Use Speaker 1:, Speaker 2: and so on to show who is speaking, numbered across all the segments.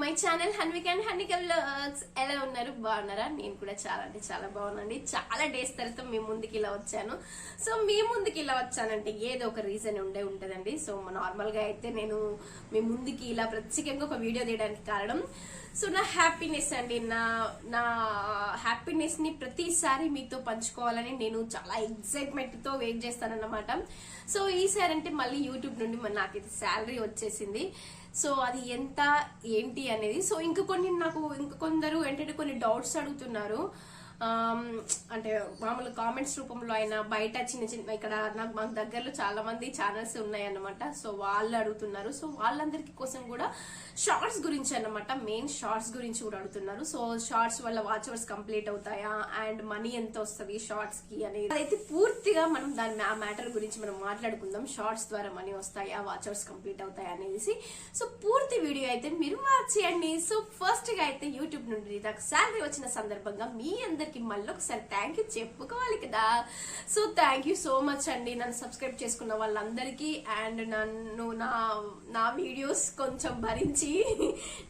Speaker 1: My channel Hanvik and Hanvika vlogs. ఎలా ఉన్నారు? బాగున్నారా? నేను కూడా చాలా అంటే చాలా బాగున్నాండి చాలా డేస్ తర్వాత మీ ముందుకి ఇలా వచ్చాను. సో మీ ముందుకి ఇలా వచ్చానంటే ఏదో ఒక రీజన్ ఉండే ఉంటుందండి. సో నార్మల్గా అయితే నేను మీ ముందుకి ఇలా ప్రత్యేకంగా ఒక వీడియో తీయడానికి కారణం సో నా హ్యాపీనెస్ అండి. నా నా హ్యాపీనెస్ని ప్రతిసారి మీతో పంచుకోవాలని నేను చాలా ఎక్సైట్మెంట్తో వెయిట్ చేస్తానన్నమాట. సో ఈసారి అంటే మళ్ళీ యూట్యూబ్ నుండి మరి నాకైతే శాలరీ వచ్చేసింది. సో అది ఎంత ఏంటి అనేది. సో ఇంక కొన్ని నాకు ఇంక కొందరు ఏంటంటే కొన్ని డౌట్స్ అడుగుతున్నారు. అంటే మామూలు కామెంట్స్ రూపంలో అయినా బయట చిన్న చిన్న ఇక్కడ నాకు మాకు దగ్గరలో చాలా మంది ఛానల్స్ ఉన్నాయన్నమాట. సో వాళ్ళు అడుగుతున్నారు. సో వాళ్ళందరికీ కోసం కూడా షార్ట్స్ గురించి అన్నమాట. మెయిన్ షార్ట్స్ గురించి కూడా అడుగుతున్నారు. సో షార్ట్స్ వల్ల వాచ్వర్స్ కంప్లీట్ అవుతాయా? అండ్ మనీ ఎంత వస్తుంది షార్ట్స్కి అనేది. అయితే పూర్తిగా మనం దాని ఆ మ్యాటర్ గురించి మనం మాట్లాడుకుందాం. షార్ట్స్ ద్వారా మనీ వస్తాయా? వాచ్వర్స్ కంప్లీట్ అవుతాయా అనేసి. సో పూర్తి వీడియో అయితే మీరు మార్చేయండి. సో ఫస్ట్గా అయితే యూట్యూబ్ నుండి నాకు శాలరీ వచ్చిన సందర్భంగా మీ అందరికి మళ్ళీ ఒకసారి థ్యాంక్ యూ చెప్పుకోవాలి కదా. So thank you so much అండి నన్ను సబ్స్క్రైబ్ చేసుకున్న వాళ్ళందరికీ. అండ్ నన్ను నా నా వీడియోస్ కొంచెం భరించి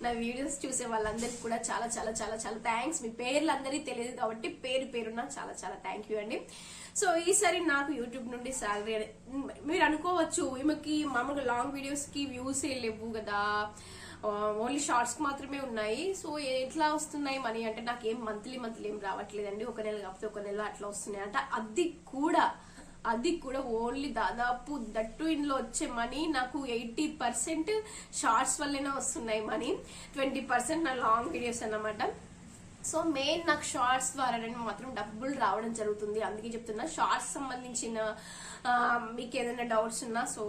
Speaker 1: నా వీడియోస్ చూసే వాళ్ళందరికీ కూడా చాలా చాలా చాలా చాలా థ్యాంక్స్ మీ పేర్లు అందరికీ తెలియదు కాబట్టి పేరు పేరున చాలా చాలా థ్యాంక్ యూ అండి. సో ఈసారి నాకు యూట్యూబ్ నుండి శాలరీ మీరు అనుకోవచ్చు ఈమెకి మామూలుగా లాంగ్ వీడియోస్కి వ్యూసే వ్యూస్ లేవు కదా. ఓన్లీ షార్ట్స్కి మాత్రమే ఉన్నాయి. సో ఎట్లా వస్తున్నాయి మనీ అంటే నాకు ఏం మంత్లీ మంత్లీ ఏం రావట్లేదండి. ఒక నెల కాకపోతే ఒక నెల అట్లా వస్తున్నాయి. అంటే అది కూడా అది కూడా ఓన్లీ దాదాపు దట్టు ఇంట్లో వచ్చే మనీ నాకు ఎయిటీ పర్సెంట్ షార్ట్స్ వల్లనే వస్తున్నాయి మనీ. ట్వంటీ పర్సెంట్ నా లాంగ్ వీడియోస్ అన్నమాట. సో మెయిన్ నాకు షార్ట్స్ ద్వారా మాత్రం డబ్బులు రావడం జరుగుతుంది. అందుకే చెప్తున్నా షార్ట్స్ సంబంధించిన మీకు ఏదైనా డౌట్స్ ఉన్నా సో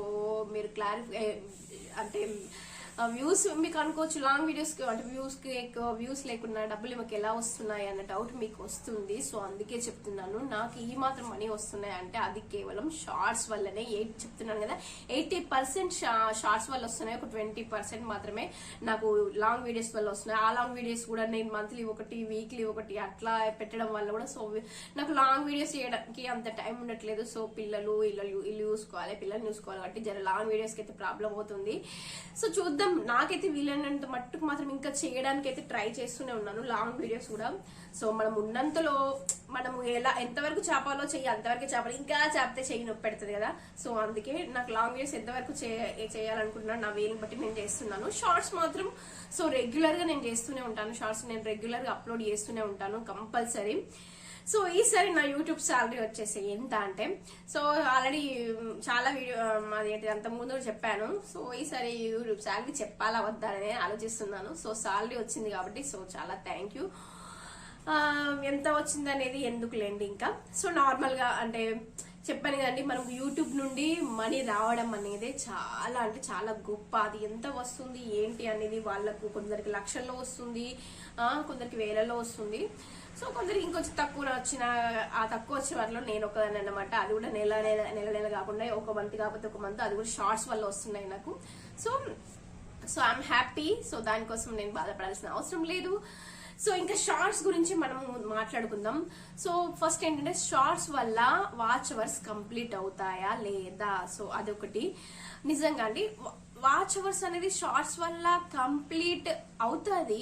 Speaker 1: మీరు క్లారిఫై అంటే వ్యూస్ మీకు అనుకోవచ్చు లాంగ్ వీడియోస్ అంటే వ్యూస్కి ఎక్కువ వ్యూస్ లేకుండా డబ్బులు మాకు ఎలా వస్తున్నాయి అన్న డౌట్ మీకు వస్తుంది. సో అందుకే చెప్తున్నాను నాకు ఈ మాత్రం మనీ వస్తున్నాయి అంటే అది కేవలం షార్ట్స్ వల్లనే ఎయిట్ చెప్తున్నాను కదా ఎయిటీ పర్సెంట్ షార్ట్స్ వల్ల వస్తున్నాయి ఒక ట్వంటీ పర్సెంట్ మాత్రమే నాకు లాంగ్ వీడియోస్ వల్ల వస్తున్నాయి. ఆ లాంగ్ వీడియోస్ కూడా నేను మంత్లీ ఒకటి వీక్లీ ఒకటి అట్లా పెట్టడం వల్ల కూడా సో నాకు లాంగ్ వీడియోస్ చేయడానికి అంత టైం ఉండట్లేదు. సో పిల్లలు ఇల్లు ఇల్లు చూసుకోవాలి పిల్లల్ని చూసుకోవాలి కాబట్టి జర లాంగ్ వీడియోస్కి అయితే ప్రాబ్లం అవుతుంది. సో చూద్దాం నాకైతే వీలైనంత మట్టుకు మాత్రం ఇంకా చేయడానికి అయితే ట్రై చేస్తూనే ఉన్నాను లాంగ్ వీడియోస్ కూడా. సో మనం ఉన్నంతలో మనము ఎలా ఎంతవరకు చేపాలో చెయ్యి అంతవరకు చేపాలి ఇంకా చేపితే చెయ్యి నొప్పి పెడుతుంది కదా. సో అందుకే నాకు లాంగ్ వీడియోస్ ఎంతవరకు చే- చేయాలనుకుంటున్నాను నా వీలుని బట్టి నేను చేస్తున్నాను. షార్ట్స్ మాత్రం సో రెగ్యులర్గా నేను చేస్తూనే ఉంటాను. షార్ట్స్ నేను రెగ్యులర్గా అప్లోడ్ చేస్తూనే ఉంటాను కంపల్సరీ సో ఈసారి నా యూట్యూబ్ శాలరీ వచ్చేసి ఎంత అంటే సో ఆల్రెడీ చాలా వీడియో అది అంత ముందు చెప్పాను. సో ఈసారి యూట్యూబ్ శాలరీ చెప్పాలా వద్దా అనేది ఆలోచిస్తున్నాను. సో శాలరీ వచ్చింది కాబట్టి సో చాలా థ్యాంక్ యూ ఎంత వచ్చింది అనేది ఎందుకులేండి ఇంకా? సో నార్మల్గా అంటే చెప్పాను కదండి మనం యూట్యూబ్ నుండి మనీ రావడం అనేది చాలా అంటే చాలా గొప్ప. అది ఎంత వస్తుంది ఏంటి అనేది వాళ్ళకు కొందరికి లక్షల్లో వస్తుంది కొందరికి వేలలో వస్తుంది. సో కొందరికి ఇంకొంచెం తక్కువ వచ్చిన ఆ తక్కువ వచ్చే వాటిలో నేను ఒకదాన్ని అనమాట అది కూడా నెల నెల నెల నెల కాకుండా ఒక మంత్ కాకపోతే ఒక మంత్ అది కూడా షార్ట్స్ వల్ల వస్తున్నాయి నాకు. So so I'm happy so దానికోసం నేను బాధపడాల్సిన అవసరం లేదు. సో ఇంకా షార్ట్స్ గురించి మనం మాట్లాడుకుందాం. సో ఫస్ట్ ఏంటంటే షార్ట్స్ వల్ల వాచ్ అవర్స్ కంప్లీట్ అవుతాయా లేదా? సో అదొకటి. నిజంగా అండి వాచ్ అవర్స్ అనేది షార్ట్స్ వల్ల కంప్లీట్ అవుతుంది.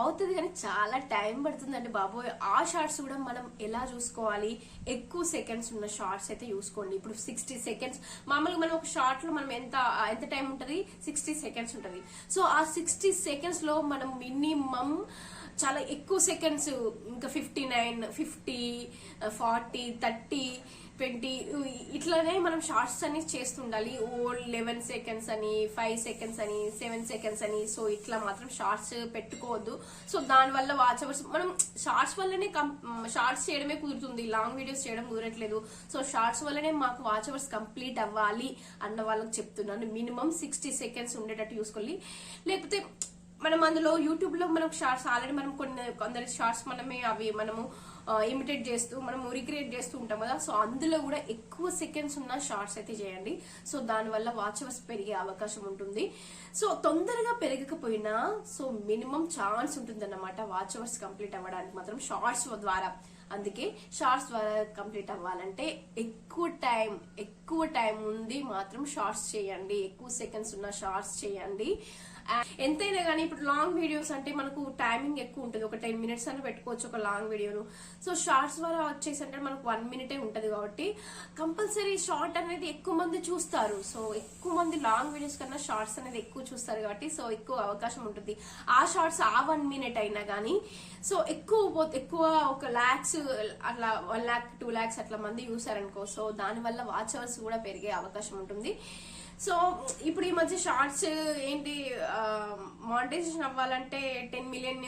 Speaker 1: అవుతుంది కానీ చాలా టైం పడుతుందండి బాబోయ్. ఆ షార్ట్స్ కూడా మనం ఎలా చూసుకోవాలి? ఎక్కువ సెకండ్స్ ఉన్న షార్ట్స్ అయితే చూసుకోండి. ఇప్పుడు సిక్స్టీ సెకండ్స్ మామూలుగా మనం ఒక షార్ట్లో మనం ఎంత ఎంత టైం ఉంటుంది? సిక్స్టీ సెకండ్స్ ఉంటుంది. సో ఆ సిక్స్టీ సెకండ్స్లో మనం మినిమం చాలా ఎక్కువ సెకండ్స్ ఇంకా fifty nine fifty forty thirty twenty ఇట్లానే మనం షార్ట్స్ అని చేస్తుండాలి. ఓల్డ్ లెవెన్ సెకండ్స్ అని ఫైవ్ సెకండ్స్ అని సెవెన్ సెకండ్స్ అని. సో ఇట్లా మాత్రం షార్ట్స్ పెట్టుకోవద్దు. సో దాని వల్ల వాచ్ అవర్స్ మనం షార్ట్స్ వల్లనే షార్ట్స్ చేయడమే కుదురుతుంది. లాంగ్ వీడియోస్ చేయడం కుదరట్లేదు. సో షార్ట్స్ వల్లనే మాకు వాచ్ అవర్స్ కంప్లీట్ అవ్వాలి అన్న వాళ్ళకి చెప్తున్నాను. మినిమం సిక్స్టీ సెకండ్స్ ఉండేటట్టు చూసుకోవాలి లేకపోతే మనం అందులో యూట్యూబ్లో మనం షార్ట్స్ ఆల్రెడీ మనం కొన్ని కొందరి షార్ట్స్ మనమే అవి మనము ఇమిటేట్ చేస్తూ మనం రిక్రియేట్ చేస్తూ ఉంటాం కదా. సో అందులో కూడా ఎక్కువ సెకండ్స్ ఉన్న షార్ట్స్ అయితే చేయండి. సో దానివల్ల వాచ్ అవర్స్ పెరిగే అవకాశం ఉంటుంది. సో తొందరగా పెరగకపోయినా సో మినిమం ఛాన్స్ ఉంటుంది అన్నమాట వాచ్ అవర్స్ కంప్లీట్ అవ్వడానికి మాత్రం షార్ట్స్ ద్వారా. అందుకే షార్ట్స్ ద్వారా కంప్లీట్ అవ్వాలంటే ఎక్కువ టైం ఎక్కువ టైం ఉంది మాత్రం షార్ట్స్ చేయండి. ఎక్కువ సెకండ్స్ ఉన్న షార్ట్స్ చేయండి. ఎంతైనా కానీ ఇప్పుడు లాంగ్ వీడియోస్ అంటే మనకు టైమింగ్ ఎక్కువ ఉంటుంది. ఒక టెన్ మినిట్స్ అని పెట్టుకోవచ్చు ఒక లాంగ్ వీడియోను. సో షార్ట్స్ ద్వారా వచ్చేసి అంటే మనకు వన్ మినిటే ఉంటుంది కాబట్టి కంపల్సరీ షార్ట్ అనేది ఎక్కువ మంది చూస్తారు. సో ఎక్కువ మంది లాంగ్ వీడియోస్ కన్నా షార్ట్స్ అనేది ఎక్కువ చూస్తారు కాబట్టి సో ఎక్కువ అవకాశం ఉంటుంది. ఆ షార్ట్స్ ఆ వన్ మినిట్ అయినా కానీ సో ఎక్కువ ఎక్కువ ఒక ల్యాక్స్ అట్లా వన్ ల్యాక్ టూ ల్యాక్స్ అట్లా మంది చూసారనుకో సో దానివల్ల వాచ్ అవర్స్ కూడా పెరిగే అవకాశం ఉంటుంది. సో ఇప్పుడు ఈ మధ్య షార్ట్స్ ఏంటి మానిటైజేషన్ అవ్వాలంటే టెన్ మిలియన్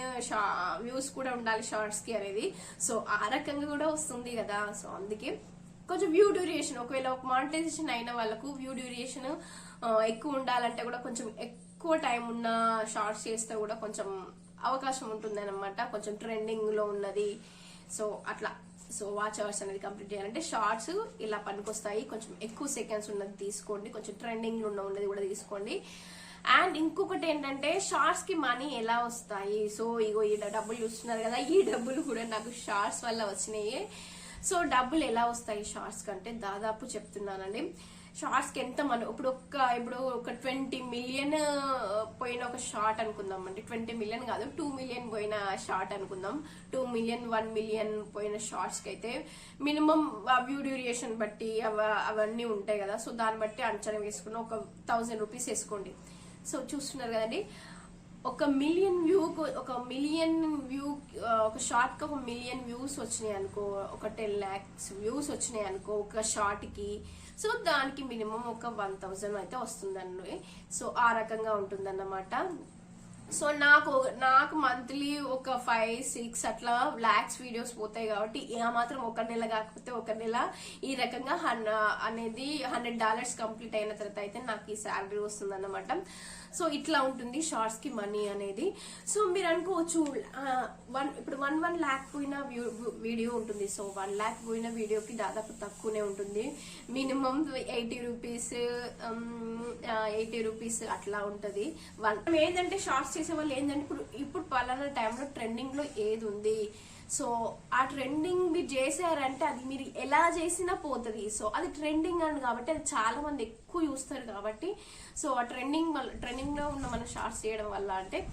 Speaker 1: వ్యూస్ కూడా ఉండాలి షార్ట్స్కి అనేది. సో ఆ రకంగా కూడా వస్తుంది కదా. సో అందుకే కొంచెం వ్యూ డ్యూరేషన్ ఒకవేళ ఒక మానిటైజేషన్ అయిన వాళ్ళకు వ్యూ డ్యూరేషన్ ఎక్కువ ఉండాలంటే కూడా కొంచెం ఎక్కువ టైం ఉన్న షార్ట్స్ చేస్తే కూడా కొంచెం అవకాశం ఉంటుంది అనమాట కొంచెం ట్రెండింగ్లో ఉన్నది. సో అట్లా. సో వాచ్ అవర్స్ అనేది కంప్లీట్ చేయాలంటే షార్ట్స్ ఇలా పనికొస్తాయి. కొంచెం ఎక్కువ సెకండ్స్ ఉన్నది తీసుకోండి. కొంచెం ట్రెండింగ్లో ఉన్న ఉన్నది కూడా తీసుకోండి. అండ్ ఇంకొకటి ఏంటంటే షార్ట్స్కి మనీ ఎలా వస్తాయి? సో ఇగో ఈ డబ్బులు చూస్తున్నారు కదా ఈ డబ్బులు కూడా నాకు షార్ట్స్ వల్ల వచ్చినాయి. సో డబ్బులు ఎలా వస్తాయి షార్ట్స్ కంటే? దాదాపు చెప్తున్నానండి. షార్ట్స్కి ఎంత మనం ఇప్పుడు ఒక్క ఇప్పుడు ఒక ట్వంటీ మిలియన్ పోయిన ఒక షార్ట్ అనుకుందాం అండి ట్వంటీ మిలియన్ కాదు టూ మిలియన్ పోయిన షార్ట్ అనుకుందాం. టూ మిలియన్ వన్ మిలియన్ పోయిన షార్ట్స్కి అయితే మినిమం వ్యూ డ్యూరేషన్ బట్టి అవ- అవన్నీ ఉంటాయి కదా. సో దాన్ని బట్టి అంచనా వేసుకుని ఒక థౌజండ్ రూపీస్ వేసుకోండి. సో చూస్తున్నారు కదండి. ఒక మిలియన్ వ్యూ ఒక మిలియన్ వ్యూ ఒక షార్ట్కి ఒక మిలియన్ వ్యూస్ వచ్చినాయి అనుకో ఒక టెన్ లాక్స్ వ్యూస్ వచ్చినాయి అనుకో ఒక షార్ట్కి. సో దానికి మినిమం ఒక వన్ థౌజండ్ అయితే వస్తుందండి. సో ఆ రకంగా ఉంటుందన్నమాట. సో నాకు నాకు మంత్లీ ఒక ఫైవ్ సిక్స్ అట్లా లాక్స్ వీడియోస్ పోతాయి కాబట్టి ఆ మాత్రం ఒక నెల కాకపోతే ఒక నెల ఈ రకంగా హన్ అనేది హండ్రెడ్ డాలర్స్ కంప్లీట్ అయిన తర్వాత అయితే నాకు ఈ శాలరీ వస్తుంది అన్నమాట సో ఇట్లా ఉంటుంది షార్ట్స్కి మనీ అనేది. సో మీరు అనుకోవచ్చు వన్ ఇప్పుడు వన్ వన్ ల్యాక్ పోయిన వీడియో ఉంటుంది. సో వన్ ల్యాక్ పోయిన వీడియోకి దాదాపు తక్కువనే ఉంటుంది. Minimum eighty rupees eighty rupees అట్లా ఉంటుంది. వన్ ఏంటంటే షార్ట్స్ చేసే వాళ్ళు ఏంటంటే ఇప్పుడు ఇప్పుడు పలానా టైంలో ట్రెండింగ్లో ఏది ఉంది? సో ఆ ట్రెండింగ్ మీరు చేశారంటే అది మీరు ఎలా చేసినా పోతుంది. సో అది ట్రెండింగ్ అని కాబట్టి అది చాలా మంది ఎక్కువ చూస్తారు కాబట్టి సో ఆ ట్రెండింగ్ ట్రెండింగ్లో ఉన్న మన షార్ట్స్ చేయడం వల్ల అంటే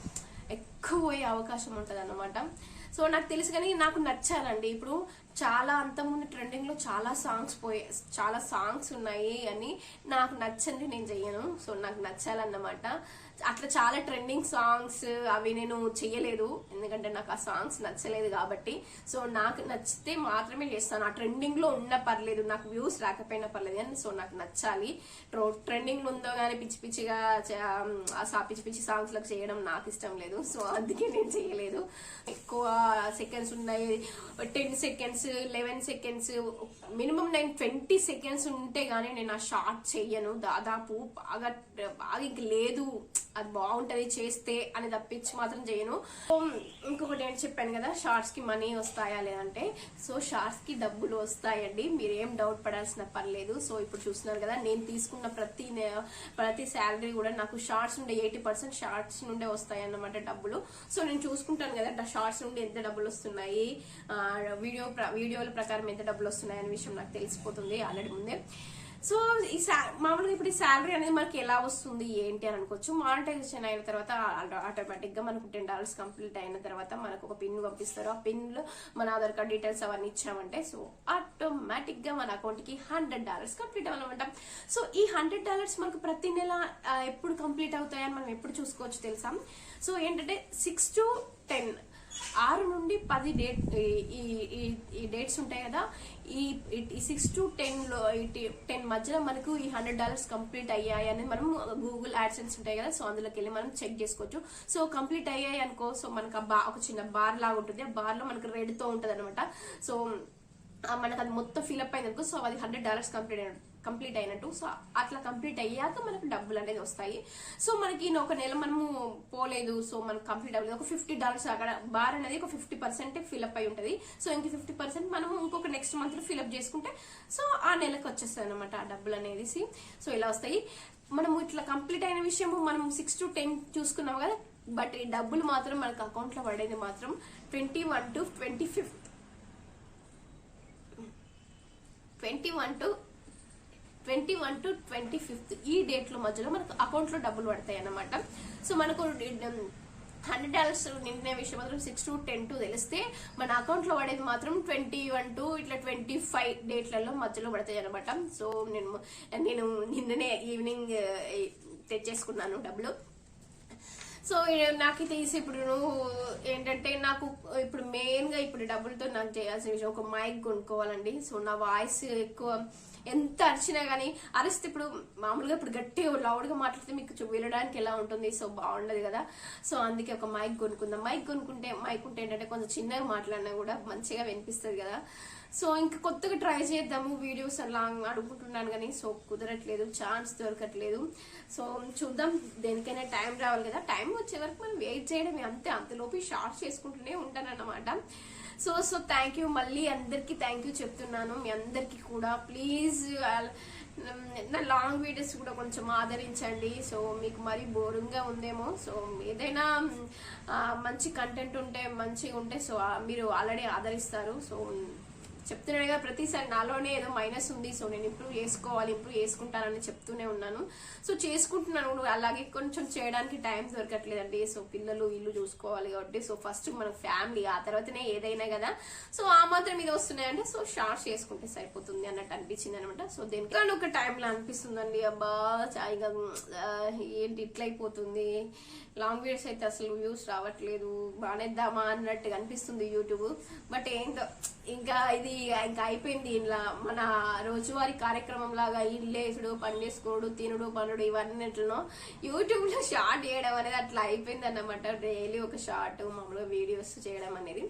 Speaker 1: ఎక్కువ పోయే అవకాశం ఉంటుంది అనమాట సో నాకు తెలుసు కానీ నాకు నచ్చాలండి. ఇప్పుడు చాలా అంతకుముందు ట్రెండింగ్లో చాలా సాంగ్స్ పోయే చాలా సాంగ్స్ ఉన్నాయి అని నాకు నచ్చంది నేను చెయ్యను. సో నాకు నచ్చాలన్నమాట. అట్లా చాలా ట్రెండింగ్ సాంగ్స్ అవి నేను చేయలేదు ఎందుకంటే నాకు ఆ సాంగ్స్ నచ్చలేదు కాబట్టి. సో నాకు నచ్చితే మాత్రమే చేస్తాను. ఆ ట్రెండింగ్లో ఉన్న పర్లేదు నాకు వ్యూస్ రాకపోయినా పర్లేదు కానీ సో నాకు నచ్చాలి. ట్రెండింగ్ ఉందో కానీ పిచ్చి పిచ్చిగా పిచ్చి పిచ్చి సాంగ్స్లకు చేయడం నాకు ఇష్టం లేదు. సో అందుకే నేను చేయలేదు ఎక్కువ సెకండ్స్ ఉన్నాయి. Ten seconds eleven seconds minimum నేను ట్వంటీ సెకండ్స్ ఉంటే గానీ నేను ఆ షార్ట్ చెయ్యను. దాదాపు బాగా బాగా ఇంక లేదు. అది బాగుంటది చేస్తే అని తప్పించి మాత్రం చేయను. ఇంకొకటి ఏంటి చెప్పాను కదా షార్ట్స్కి మనీ వస్తాయా లేదంటే సో షార్ట్స్కి డబ్బులు వస్తాయండి. మీరు ఏం డౌట్ పడాల్సిన పర్లేదు సో ఇప్పుడు చూస్తున్నారు కదా నేను తీసుకున్న ప్రతి ప్రతి శాలరీ కూడా నాకు షార్ట్స్ నుండి ఎయిటీ పర్సెంట్ షార్ట్స్ నుండే వస్తాయి అన్నమాట డబ్బులు. సో నేను చూసుకుంటాను కదా షార్ట్స్ నుండి ఎంత డబ్బులు వస్తున్నాయి వీడియో ప్ర- వీడియోల ప్రకారం ఎంత డబ్బులు వస్తున్నాయి అనే విషయం నాకు తెలిసిపోతుంది ఆల్రెడీ ముందే. సో ఈ మామూలుగా ఇప్పుడు ఈ శాలరీ అనేది మనకి ఎలా వస్తుంది ఏంటి అని అనుకోవచ్చు. మానిటైజేషన్ అయిన తర్వాత ఆటోమేటిక్గా మనకు టెన్ డాలర్స్ కంప్లీట్ అయిన తర్వాత మనకు ఒక పిన్ పంపిస్తారు. ఆ పిన్లో మన ఆధార్ కార్డ్ డీటెయిల్స్ అవన్నీ ఇచ్చామంటే సో ఆటోమేటిక్గా మన అకౌంట్కి హండ్రెడ్ డాలర్స్ కంప్లీట్ అవ్వాలన్నమాట. సో ఈ హండ్రెడ్ డాలర్స్ మనకు ప్రతి నెల ఎప్పుడు కంప్లీట్ అవుతాయని మనం ఎప్పుడు చూసుకోవచ్చు తెలుసా? సో ఏంటంటే సిక్స్ టు టెన్ ఆరు నుండి పది డేట్ ఈ- ఈ- ఈ- ఈ డేట్స్ ఉంటాయి కదా. ఈ ఈ సిక్స్ టు టెన్లో టెన్ మధ్యలో మనకు ఈ హండ్రెడ్ డాలర్స్ కంప్లీట్ అయ్యాయి అనేది మనం గూగుల్ యాడ్సెన్స్ ఉంటాయి కదా. సో అందులోకి వెళ్ళి మనం చెక్ చేసుకోవచ్చు. సో కంప్లీట్ అయ్యాయి అనుకో సో మనకు ఆ బా ఒక చిన్న బార్ లాగా ఉంటుంది. ఆ బార్లో మనకు రెడ్తో అనమాట సో మనకు అది మొత్తం ఫిలప్ అయింది అనుకో సో అది హండ్రెడ్ డాలర్స్ కంప్లీట్ అయినట్టు. కంప్లీట్ అయినట్టు. సో అట్లా కంప్లీట్ అయ్యాక మనకు డబ్బులు అనేది వస్తాయి. సో మనకి ఒక నెల మనము పోలేదు. సో మనకు కంప్లీట్ అవ్వలేదు. ఒక ఫిఫ్టీ డాలర్స్ అక్కడ బార్ అనేది ఒక ఫిఫ్టీ పర్సెంట్ ఫిల్అప్ అయి ఉంటుంది. సో ఇంక ఫిఫ్టీ పర్సెంట్ మనము ఇంకొక నెక్స్ట్ మంత్ ఫిల్అప్ చేసుకుంటే సో ఆ నెలకు వచ్చేస్తాయి అనమాట ఆ డబ్బులు అనేది. సో ఇలా వస్తాయి. మనము ఇట్లా కంప్లీట్ అయిన విషయం మనం సిక్స్ టు టెన్ చూసుకున్నాం కదా. బట్ ఈ డబ్బులు మాత్రం మనకు అకౌంట్లో పడేది మాత్రం twenty one to twenty fifth. Twenty one to twenty one to twenty fifth ఈ డేట్లో మధ్యలో మనకు అకౌంట్లో డబ్బులు పడతాయి అన్నమాట సో మనకు హండ్రెడ్ డాలర్స్ నిండిన విషయం మాత్రం సిక్స్ టు టెన్ టు తెలిస్తే మన అకౌంట్లో పడేది మాత్రం ట్వంటీ వన్ టు ఇట్లా ట్వంటీ ఫైవ్ డేట్లలో మధ్యలో పడతాయి అనమాట సో నేను నేను నిన్ననే ఈవినింగ్ తెచ్చేసుకున్నాను డబ్బులు. సో నాకైతే నాకు తెలిసి ఇప్పుడు ఏంటంటే నాకు ఇప్పుడు మెయిన్గా ఇప్పుడు డబ్బులతో నాకు చేయాల్సిన విషయం ఒక మైక్ కొనుక్కోవాలండి. సో నా వాయిస్ ఎక్కువ ఎంత అరిచినా కానీ అరిస్తే ఇప్పుడు మామూలుగా ఇప్పుడు గట్టిగా లౌడ్గా మాట్లాడితే మీకు వినడానికి ఎలా ఉంటుంది? సో బాగుండదు కదా. సో అందుకే ఒక మైక్ కొనుక్కుందాం. మైక్ కొనుక్కుంటే మైక్ ఉంటే ఏంటంటే కొంచెం చిన్నగా మాట్లాడినా కూడా మంచిగా వినిపిస్తుంది కదా. సో ఇంకా కొత్తగా ట్రై చేద్దాము. వీడియోస్ అలా అనుకుంటున్నాను కానీ సో కుదరట్లేదు. ఛాన్స్ దొరకట్లేదు. సో చూద్దాం. దేనికైనా టైం రావాలి కదా. టైం వచ్చే వరకు మనం వెయిట్ చేయడమే. అంతే. అంతలోపు షార్ట్ చేసుకుంటూనే ఉంటాను అన్నమాట సో సో థ్యాంక్ యూ మళ్ళీ అందరికీ థ్యాంక్ యూ చెప్తున్నాను. మీ అందరికీ కూడా. ప్లీజ్ నా లాంగ్ వీడియోస్ కూడా కొంచెం ఆదరించండి. సో మీకు మరీ బోరింగ్గా ఉందేమో. సో ఏదైనా మంచి కంటెంట్ ఉంటే మంచిగా ఉంటే సో మీరు ఆల్రెడీ ఆదరిస్తారు. సో చెప్తున్నాను కదా ప్రతిసారి నాలోనే ఏదో మైనస్ ఉంది సో నేను ఇంప్రూవ్ చేసుకోవాలి ఇంప్రూవ్ చేసుకుంటానని చెప్తూనే ఉన్నాను. సో చేసుకుంటున్నాను అలాగే కొంచెం చేయడానికి టైం దొరకట్లేదండి. సో పిల్లలు ఇల్లు చూసుకోవాలి కాబట్టి సో ఫస్ట్ మన ఫ్యామిలీ ఆ తర్వాతనే ఏదైనా కదా. సో ఆ మాత్రం ఇది వస్తున్నాయంటే సో షార్ట్ చేసుకుంటే సరిపోతుంది అన్నట్టు అనిపించింది అనమాట సో దేనికి కానీ ఒక టైంలో అనిపిస్తుందండి. అబ్బా చాయిగా ఏంటి ఇట్లయిపోతుంది. లాంగ్ వీడియోస్ అయితే అసలు వ్యూస్ రావట్లేదు. బానేద్దామా అన్నట్టుగా అనిపిస్తుంది యూట్యూబ్ బట్ ఏంటో ఇంకా ఇది ఇంకా అయిపోయింది ఇలా మన రోజువారీ కార్యక్రమం లాగా ఇల్లేసుడు పని చేసుకోడు తినుడు పనుడు ఇవన్నిట్లో యూట్యూబ్లో షార్ట్ చేయడం అనేది అట్లా అయిపోయింది అన్నమాట. డైలీ ఒక షార్ట్ మామూలుగా వీడియోస్ చేయడం అనేది.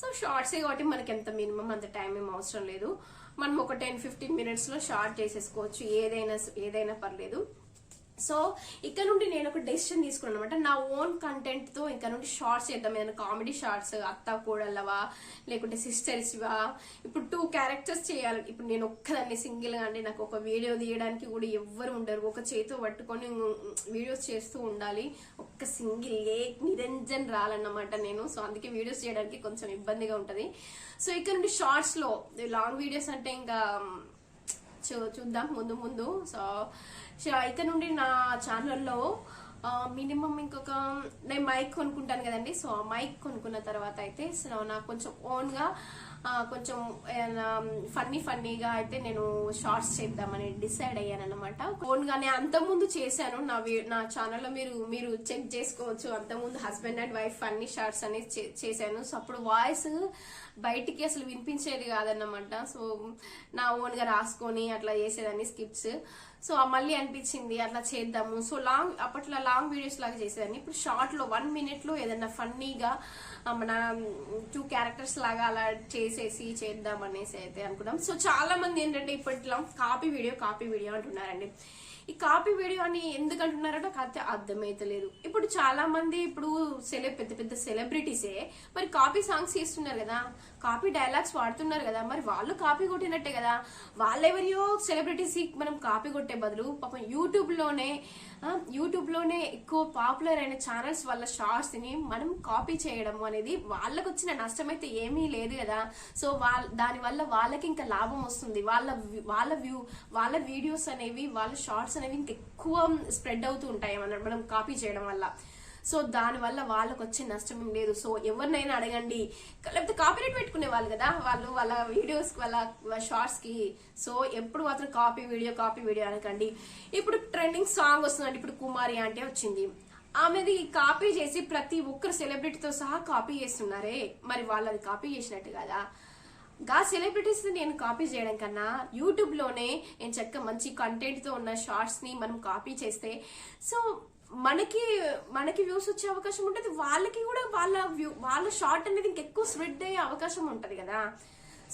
Speaker 1: సో షార్ట్స్ కాబట్టి మనకి ఎంత మినిమం అంత టైం ఏం అవసరం లేదు. మనం ఒక టెన్ ఫిఫ్టీన్ మినిట్స్లో షార్ట్ చేసేసుకోవచ్చు. ఏదైనా ఏదైనా పర్లేదు. సో ఇక్కడ నుండి నేను ఒక డెసిషన్ తీసుకున్నాను అనమాట నా ఓన్ కంటెంట్తో ఇంకా నుండి షార్ట్స్ చేద్దాం. ఏదైనా కామెడీ షార్ట్స్ అత్త కోడళ్ళవా లేకుంటే సిస్టర్స్వా ఇప్పుడు టూ క్యారెక్టర్స్ చేయాలి. ఇప్పుడు నేను ఒక్కదాన్ని సింగిల్గా అంటే నాకు ఒక వీడియో తీయడానికి కూడా ఎవ్వరు ఉండరు. ఒక చేతితో పట్టుకొని వీడియోస్ చేస్తూ ఉండాలి. ఒక్క సింగిల్ ఏ నిరంజన్ రాలన్నమాట నేను. సో అందుకే వీడియోస్ చేయడానికి కొంచెం ఇబ్బందిగా ఉంటుంది. సో ఇక్కడ నుండి షార్ట్స్లో లాంగ్ వీడియోస్ అంటే ఇంకా చూద్దాం ముందు ముందు. సో సో నుండి నా ఛానల్లో మినిమం ఇంకొక నేను మైక్ కొనుక్కుంటాను కదండి. సో ఆ మైక్ కొనుక్కున్న తర్వాత అయితే సో నాకు కొంచెం ఓన్గా కొంచెం ఫన్నీ ఫన్నీగా అయితే నేను షార్ట్స్ చేద్దామని డిసైడ్ అయ్యాను అనమాట ఓన్ గానే అంత ముందు చేశాను నా నా ఛానల్లో మీరు మీరు చెక్ చేసుకోవచ్చు. అంత ముందు husband and wife funny shorts అనేది చేశాను. సో అప్పుడు వాయిస్ బయటికి అసలు వినిపించేది కాదన్నమాట. సో నా ఓన్గా రాసుకొని అట్లా చేసేదాన్ని స్కిప్స్ సో మళ్ళీ అనిపించింది అట్లా చేద్దాము. సో లాంగ్ అప్పట్లో లాంగ్ వీడియోస్ లాగా చేసేదాన్ని. ఇప్పుడు షార్ట్లో వన్ మినిట్లో ఏదైనా ఫన్నీగా మన టూ క్యారెక్టర్స్ లాగా అలా చేసేసి చేద్దాం అనేసి అయితే అనుకున్నాం. సో చాలా మంది ఏంటంటే ఇప్పట్లో కాపీ వీడియో కాపీ వీడియో అంటున్నారండి. ఈ కాపీ వీడియో అని ఎందుకు అంటున్నారో నాకు అర్థమైతలేదు. ఇప్పుడు చాలా మంది ఇప్పుడు సెలబ్ పెద్ద పెద్ద సెలబ్రిటీసే మరి కాపీ సాంగ్స్ చేస్తున్నారు కదా కాపీ డైలాగ్స్ వాడుతున్నారు కదా మరి వాళ్ళు కాపీ కొట్టినట్టే కదా. వాళ్ళెవరియో సెలబ్రిటీస్ మనం కాపీ కొట్టే బదులు పాపం యూట్యూబ్లోనే యూట్యూబ్లోనే ఎక్కువ పాపులర్ అయిన ఛానల్స్ వాళ్ళ షార్ట్స్ని మనం కాపీ చేయడం అనేది వాళ్ళకు వచ్చిన నష్టం అయితే ఏమీ లేదు కదా. సో వాళ్ళ దాని వల్ల వాళ్ళకి ఇంకా లాభం వస్తుంది. వాళ్ళ వాళ్ళ వ్యూ వాళ్ళ వీడియోస్ అనేవి వాళ్ళ షార్ట్స్ అనేవి ఇంకా ఎక్కువ స్ప్రెడ్ అవుతూ ఉంటాయి అన్నమాట మనం కాపీ చేయడం వల్ల. సో దానివల్ల వాళ్ళకు వచ్చే నష్టం ఏం లేదు. సో ఎవరినైనా అడగండి. లేకపోతే కాపీరేట్ పెట్టుకునే వాళ్ళు కదా. వాళ్ళు వాళ్ళ వీడియోస్ వాళ్ళ షార్ట్స్కి సో ఎప్పుడు మాత్రం కాపీ వీడియో కాపీ వీడియో అనకండి. ఇప్పుడు ట్రెండింగ్ సాంగ్ వస్తుందండి. ఇప్పుడు కుమారి అంటే వచ్చింది. ఆమెది కాపీ చేసి ప్రతి ఒక్కరు సెలబ్రిటీతో సహా కాపీ చేస్తున్నారే. మరి వాళ్ళది కాపీ చేసినట్టు కదా. గా సెలబ్రిటీస్ నేను కాపీ చేయడం కన్నా యూట్యూబ్లోనే నేను చక్క మంచి కంటెంట్తో ఉన్న షార్ట్స్ని మనం కాపీ చేస్తే సో మనకి మనకి వ్యూస్ వచ్చే అవకాశం ఉంటుంది. వాళ్ళకి కూడా వాళ్ళ వ్యూ వాళ్ళ షార్ట్ అనేది ఇంకెక్కువ స్ప్రెడ్ అయ్యే అవకాశం ఉంటుంది కదా.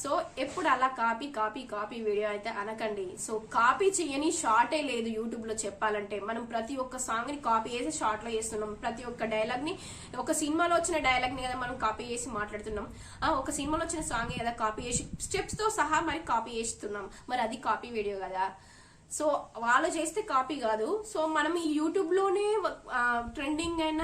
Speaker 1: సో ఎప్పుడు అలా కాపీ కాపీ కాపీ వీడియో అయితే అనకండి. సో కాపీ చేయని షార్టే లేదు యూట్యూబ్లో చెప్పాలంటే. మనం ప్రతి ఒక్క సాంగ్ని కాపీ చేసి షార్ట్లో చేస్తున్నాం. ప్రతి ఒక్క డైలాగ్ని ఒక సినిమాలో వచ్చిన డైలాగ్ని కదా మనం కాపీ చేసి మాట్లాడుతున్నాం. ఆ ఒక సినిమాలో వచ్చిన సాంగ్ కదా కాపీ చేసి స్టెప్స్తో సహా మరి కాపీ చేస్తున్నాం. మరి అది కాపీ వీడియో కదా. సో వాళ్ళు చేస్తే కాపీ కాదు. సో మనం ఈ యూట్యూబ్లోనే ట్రెండింగ్ అయిన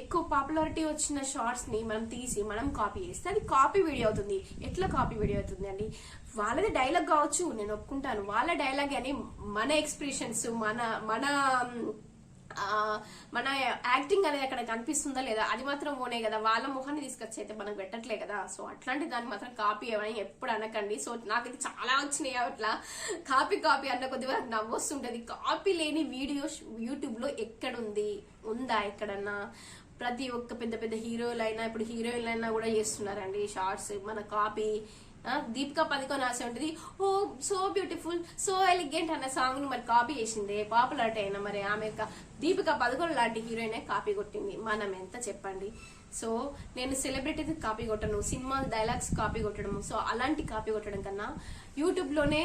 Speaker 1: ఎక్కువ పాపులారిటీ వచ్చిన షార్ట్స్ని మనం తీసి మనం కాపీ చేస్తే అది కాపీ వీడియో అవుతుంది. ఎట్లా కాపీ వీడియో అవుతుంది అండి? వాళ్ళది డైలాగ్ కావచ్చు నేను ఒప్పుకుంటాను. వాళ్ళ డైలాగ్ అని మన ఎక్స్ప్రెషన్స్ మన మన మన యాక్టింగ్ అనేది అక్కడ కనిపిస్తుందా లేదా? అది మాత్రం ఓనే కదా. వాళ్ళ ముఖాన్ని తీసుకొచ్చి అయితే మనకు పెట్టట్లే కదా. సో అట్లాంటి దాన్ని మాత్రం కాపీ అని ఎప్పుడు అనకండి. సో నాకు చాలా వచ్చినాయి అట్లా. కాపీ కాపీ అన్న కొద్దిగా నాకు నవ్వు కాపీ లేని వీడియో యూట్యూబ్లో ఎక్కడుంది? ఉందా ఎక్కడన్నా? ప్రతి ఒక్క పెద్ద పెద్ద హీరోలైనా ఇప్పుడు హీరోయిన్లు అయినా కూడా చేస్తున్నారండి. షార్ట్స్ మన కాపీ దీపికా పదికొని ఆశ ఉంటుంది. Oh so beautiful so elegant అన్న సాంగ్ని మరి కాపీ చేసింది. పాపులారిటీ అయినా మరి ఆమె దీపికా పదుకొని లాంటి హీరోయిన్ కాపీ కొట్టింది. మనం ఎంత చెప్పండి. సో నేను సెలబ్రిటీస్ కాపీ కొట్టను సినిమా డైలాగ్స్ కాపీ కొట్టడము. సో అలాంటి కాపీ కొట్టడం కన్నా యూట్యూబ్లోనే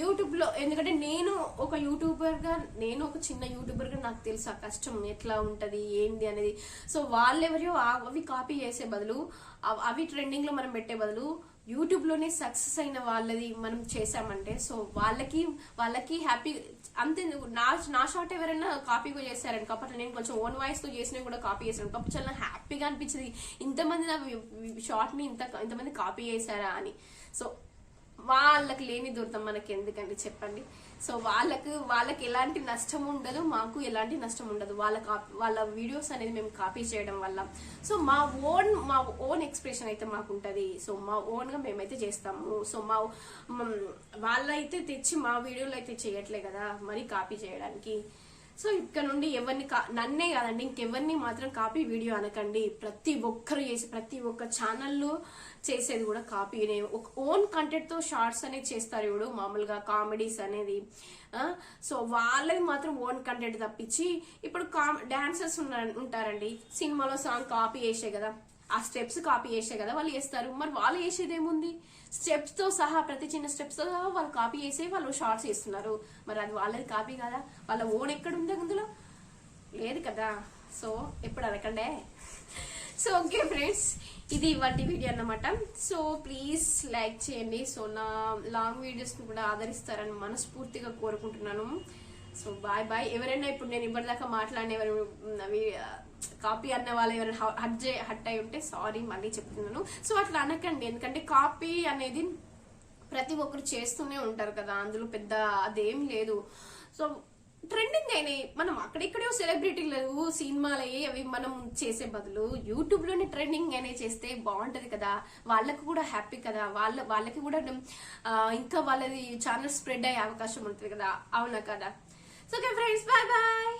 Speaker 1: యూట్యూబ్లో ఎందుకంటే నేను ఒక యూట్యూబర్గా నేను ఒక చిన్న యూట్యూబర్గా నాకు తెలుసు ఆ కష్టం ఎట్లా ఉంటది ఏంది అనేది. సో వాళ్ళెవరో అవి కాపీ చేసే బదులు అవి ట్రెండింగ్లో మనం పెట్టే బదులు యూట్యూబ్లోనే సక్సెస్ అయిన వాళ్ళది మనం చేసామంటే సో వాళ్ళకి వాళ్ళకి హ్యాపీ అంతే నా నా షార్ట్ ఎవరైనా కాపీ చేశారని కాబట్టి నేను కొంచెం ఓన్ వాయిస్తో చేసినా కూడా కాపీ చేశాను కాబట్టి చాలా హ్యాపీగా అనిపించింది. ఇంతమంది నా షార్ట్ని ఇంత ఇంతమంది కాపీ చేశారా అని. సో వాళ్ళకి లేని దూరతం మనకి ఎందుకండి చెప్పండి. సో వాళ్ళకు వాళ్ళకి ఎలాంటి నష్టం ఉండదు మాకు ఎలాంటి నష్టం ఉండదు. వాళ్ళ కాపీ వాళ్ళ వీడియోస్ అనేది మేము కాపీ చేయడం వల్ల. సో మా ఓన్ మా ఓన్ ఎక్స్ప్రెషన్ అయితే మాకు ఉంటుంది సో మా ఓన్గా మేమైతే చేస్తాము. సో మా వాళ్ళైతే తెచ్చి మా వీడియోలు అయితే చేయట్లే కదా మరి కాపీ చేయడానికి. సో ఇక్కడ నుండి ఎవరిని కా- నన్నే కాదండి ఇంకెవరిని మాత్రం కాపీ వీడియో అనకండి. ప్రతి ఒక్కరు చేసి ప్రతి ఒక్క ఛానల్లో చేసేది కూడా కాపీనే. ఒక ఓన్ కంటెంట్తో షార్ట్స్ అనేది చేస్తారు ఇప్పుడు మామూలుగా కామెడీస్ అనేది. సో వాళ్ళది మాత్రం ఓన్ కంటెంట్ తప్పించి ఇప్పుడు డాన్సర్స్ ఉంటారండి సినిమాలో సాంగ్ కాపీ చేసే కదా ఆ స్టెప్స్ కాపీ చేసే కదా వాళ్ళు చేస్తారు. మరి వాళ్ళు చేసేది ఏముంది? స్టెప్స్తో సహా ప్రతి చిన్న స్టెప్స్తో సహా వాళ్ళు కాపీ చేసి వాళ్ళు షార్ట్స్ చేస్తున్నారు. మరి అది వాళ్ళది కాపీ కదా? వాళ్ళ ఓన్ ఎక్కడ ఉందా అందులో? లేదు కదా. సో ఎప్పుడు అనకండే సో ఓకే ఫ్రెండ్స్ ఇది ఇవాటి వీడియో అన్నమాట. సో ప్లీజ్ లైక్ చేయండి. సో నా లాంగ్ వీడియోస్ని కూడా ఆదరిస్తారని మనస్ఫూర్తిగా కోరుకుంటున్నాను. సో బాయ్ బాయ్ ఎవరైనా ఇప్పుడు నేను ఇప్పటిదాకా మాట్లాడిన ఎవరు అవి కాపీ అన్న వాళ్ళు ఎవరైనా హట్ చే హట్ అయి ఉంటే సారీ మళ్ళీ చెప్తున్నాను. సో అట్లా అనకండి. ఎందుకంటే కాపీ అనేది ప్రతి ఒక్కరు చేస్తూనే ఉంటారు కదా. అందులో పెద్ద అదేం లేదు. సో ట్రెండింగ్ అయినాయి. మనం అక్కడెక్కడో సెలబ్రిటీలు సినిమాలు అయ్యి అవి మనం చేసే బదులు యూట్యూబ్లోనే ట్రెండింగ్ అయినా చేస్తే బాగుంటుంది కదా. వాళ్ళకు కూడా హ్యాపీ కదా. వాళ్ళ వాళ్ళకి కూడా ఇంకా వాళ్ళది ఛానల్ స్ప్రెడ్ అయ్యే అవకాశం ఉంటుంది కదా. అవునా కదా? So okay friends bye bye